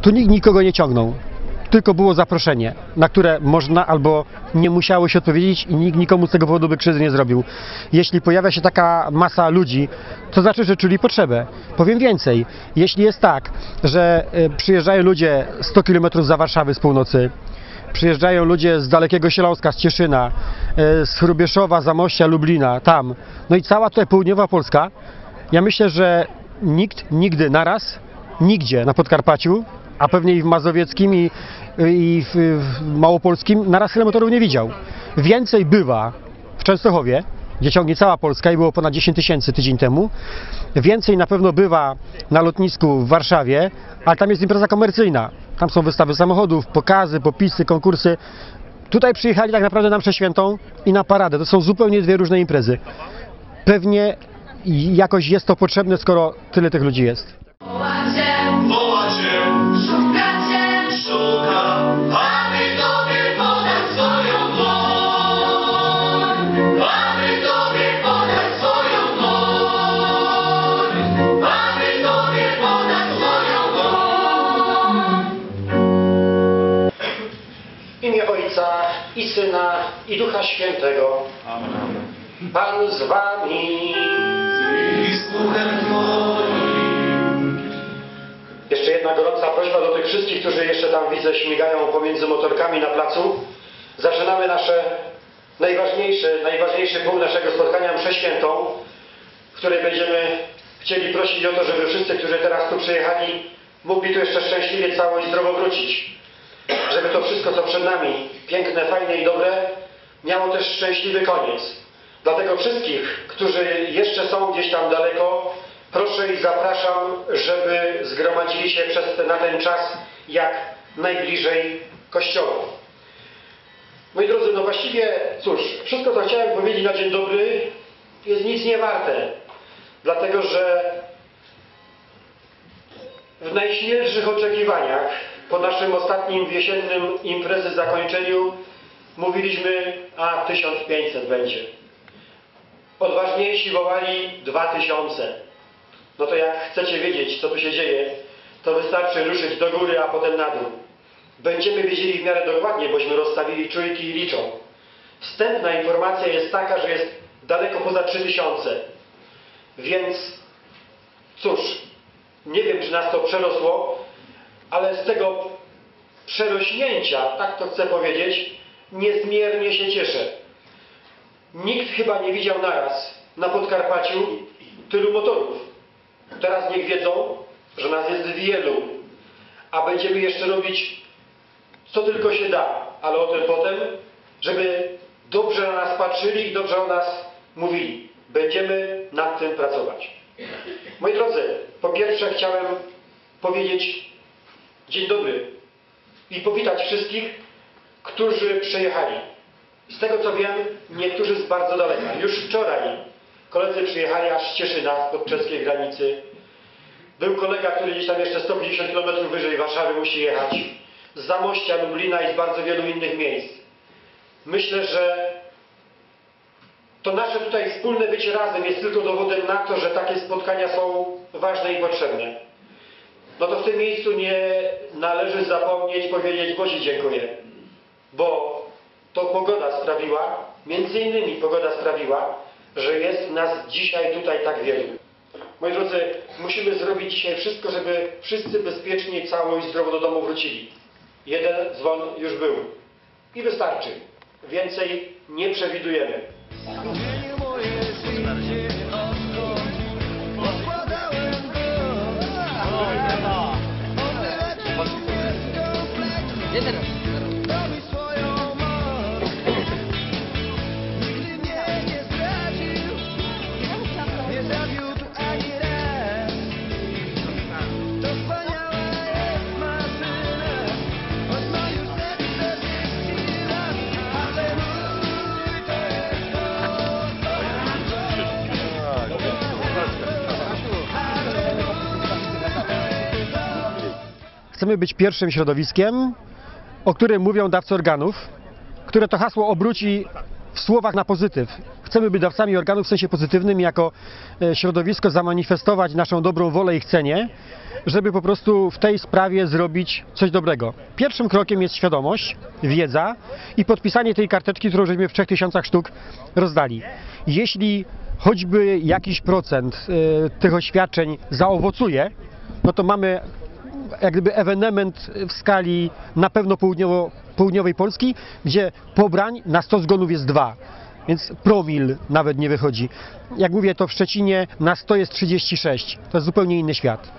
Tu nikt nikogo nie ciągnął, tylko było zaproszenie, na które można albo nie musiało się odpowiedzieć i nikt nikomu z tego powodu by krzywdy nie zrobił. Jeśli pojawia się taka masa ludzi, to znaczy, że czuli potrzebę. Powiem więcej, jeśli jest tak, że y, przyjeżdżają ludzie 100 km za Warszawy z północy, przyjeżdżają ludzie z dalekiego Śląska, z Cieszyna, y, z Hrubieszowa, Zamościa, Lublina, tam, no i cała tutaj południowa Polska, ja myślę, że nikt nigdy naraz, nigdzie na Podkarpaciu, a pewnie i w Mazowieckim i, i w, w Małopolskim naraz tyle motorów nie widział. Więcej bywa w Częstochowie, gdzie ciągnie cała Polska i było ponad 10 tysięcy tydzień temu. Więcej na pewno bywa na lotnisku w Warszawie, ale tam jest impreza komercyjna. Tam są wystawy samochodów, pokazy, popisy, konkursy. Tutaj przyjechali tak naprawdę na mszę świętą i na paradę. To są zupełnie dwie różne imprezy. Pewnie jakoś jest to potrzebne, skoro tyle tych ludzi jest. I Ducha Świętego. Pan z wami. I z duchem. Jeszcze jedna gorąca prośba do tych wszystkich, którzy jeszcze tam widzę śmigają pomiędzy motorkami na placu. Zaczynamy nasze najważniejsze, najważniejszy punkt naszego spotkania mszę świętą, w której będziemy chcieli prosić o to, żeby wszyscy, którzy teraz tu przyjechali, mogli tu jeszcze szczęśliwie cało i zdrowo wrócić. Żeby to wszystko, co przed nami, piękne, fajne i dobre, miało też szczęśliwy koniec. Dlatego wszystkich, którzy jeszcze są gdzieś tam daleko, proszę i zapraszam, żeby zgromadzili się przez ten, na ten czas jak najbliżej Kościoła. Moi drodzy, no właściwie, cóż, wszystko co chciałem powiedzieć na dzień dobry jest nic nie warte. Dlatego, że w najśmielszych oczekiwaniach po naszym ostatnim wiosennym imprezy zakończeniu mówiliśmy, a 1500 będzie. Odważniejsi wołali 2000. No to jak chcecie wiedzieć, co tu się dzieje, to wystarczy ruszyć do góry, a potem na dół. Będziemy wiedzieli w miarę dokładnie, bośmy rozstawili czujki i liczą. Wstępna informacja jest taka, że jest daleko poza 3000. Więc cóż, nie wiem, czy nas to przerosło, ale z tego przerośnięcia, tak to chcę powiedzieć, niezmiernie się cieszę. Nikt chyba nie widział naraz na Podkarpaciu tylu motorów. Teraz niech wiedzą, że nas jest wielu, a będziemy jeszcze robić co tylko się da, ale o tym potem, żeby dobrze na nas patrzyli i dobrze o nas mówili. Będziemy nad tym pracować. Moi drodzy, po pierwsze chciałem powiedzieć dzień dobry i powitać wszystkich, którzy przyjechali. Z tego co wiem, niektórzy z bardzo daleka. Już wczoraj koledzy przyjechali aż z Cieszyna, od czeskiej granicy. Był kolega, który gdzieś tam jeszcze 150 km wyżej Warszawy musi jechać. Z Zamościa, Lublina i z bardzo wielu innych miejsc. Myślę, że to nasze tutaj wspólne bycie razem jest tylko dowodem na to, że takie spotkania są ważne i potrzebne. No to w tym miejscu nie należy zapomnieć powiedzieć Bozi dziękuję, bo to pogoda sprawiła, między innymi pogoda sprawiła, że jest nas dzisiaj tutaj tak wielu. Moi drodzy, musimy zrobić dzisiaj wszystko, żeby wszyscy bezpiecznie, cało i zdrowo do domu wrócili. Jeden dzwon już był i wystarczy. Więcej nie przewidujemy. Chcemy być pierwszym środowiskiem, o którym mówią dawcy organów, które to hasło obróci w słowach na pozytyw. Chcemy być dawcami organów w sensie pozytywnym, jako e, środowisko zamanifestować naszą dobrą wolę i chcenie, żeby po prostu w tej sprawie zrobić coś dobrego. Pierwszym krokiem jest świadomość, wiedza i podpisanie tej karteczki, którą żeśmy w 3000 sztuk rozdali. Jeśli choćby jakiś procent e, tych oświadczeń zaowocuje, no to mamy jak gdyby ewenement w skali na pewno południowo, południowej Polski, gdzie pobrań na 100 zgonów jest dwa. Więc promil nawet nie wychodzi. Jak mówię, to w Szczecinie na 100 jest 36. To jest zupełnie inny świat.